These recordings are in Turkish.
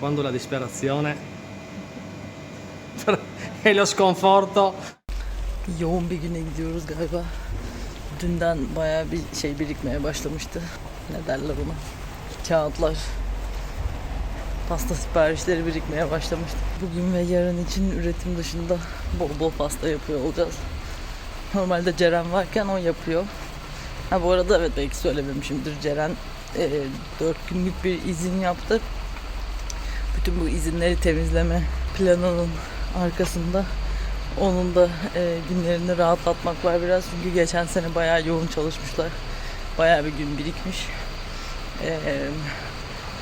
quando la disperazione e lo sconforto Yoğun bir güne gidiyoruz galiba. Dünden bayağı bir şey birikmeye başlamıştı. Ne derler ona? Kağıtlar. Pasta siparişleri birikmeye başlamıştı. Bugün ve yarın için üretim dışında bol bol pasta yapıyor olacağız. Normalde Ceren varken o yapıyor. Ha bu arada evet belki söylememişimdir. Ceren e, 4 günlük bir izin yaptı. Bütün bu izinleri temizleme planının arkasında onun da e, günlerini rahatlatmak var biraz. Çünkü geçen sene bayağı yoğun çalışmışlar. Bayağı bir gün birikmiş. E,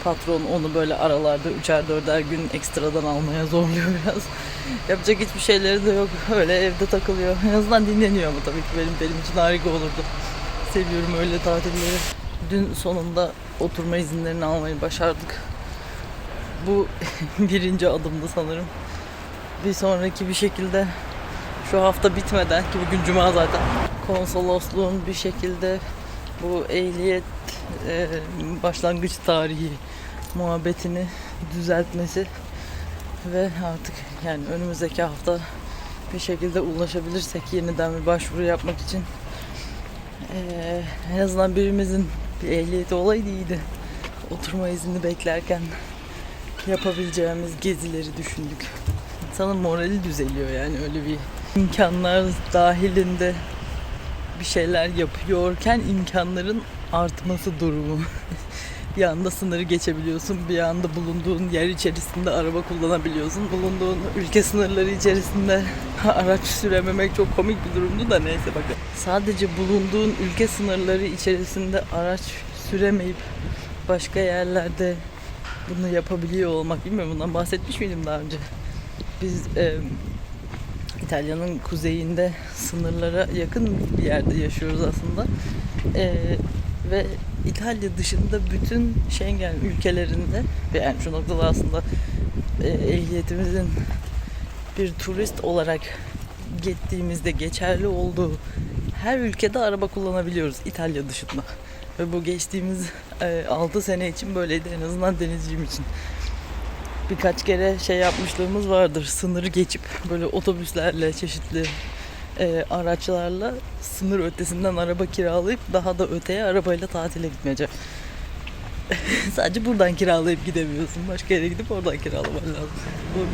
patron onu böyle aralarda üçer dörder gün ekstradan almaya zorluyor biraz. Yapacak hiçbir şeyleri de yok. Öyle evde takılıyor. En azından dinleniyor ama tabii ki benim benim için harika olurdu. Seviyorum öyle tatilleri. Dün sonunda oturma izinlerini almayı başardık. Bu birinci adımdı sanırım bir sonraki bir şekilde şu hafta bitmeden ki bugün cuma zaten konsolosluğun bir şekilde bu ehliyet e, başlangıç tarihi muhabbetini düzeltmesi ve artık yani önümüzdeki hafta bir şekilde ulaşabilirsek yeniden bir başvuru yapmak için e, en azından birimizin bir ehliyeti olaydı iyiydi. Oturma izni beklerken yapabileceğimiz gezileri düşündük. İnsanın morali düzeliyor yani öyle bir imkanlar dahilinde bir şeyler yapıyorken imkanların artması durumu. bir anda sınırı geçebiliyorsun, bir anda bulunduğun yer içerisinde araba kullanabiliyorsun. Bulunduğun ülke sınırları içerisinde araç sürememek çok komik bir durumdu da neyse bakın. Sadece bulunduğun ülke sınırları içerisinde araç süremeyip başka yerlerde bunu yapabiliyor olmak bilmiyorum bundan bahsetmiş miydim daha önce? Biz e, İtalya'nın kuzeyinde sınırlara yakın bir yerde yaşıyoruz aslında. E, ve İtalya dışında bütün Schengen ülkelerinde yani şu noktada aslında e, ehliyetimizin bir turist olarak gittiğimizde geçerli olduğu her ülkede araba kullanabiliyoruz İtalya dışında. Ve bu geçtiğimiz e, 6 sene için böyleydi en azından denizciyim için birkaç kere şey yapmışlığımız vardır. Sınırı geçip böyle otobüslerle, çeşitli e, araçlarla sınır ötesinden araba kiralayıp daha da öteye arabayla tatile gitmeyecek. Sadece buradan kiralayıp gidemiyorsun. Başka yere gidip oradan kiralaman lazım. Bu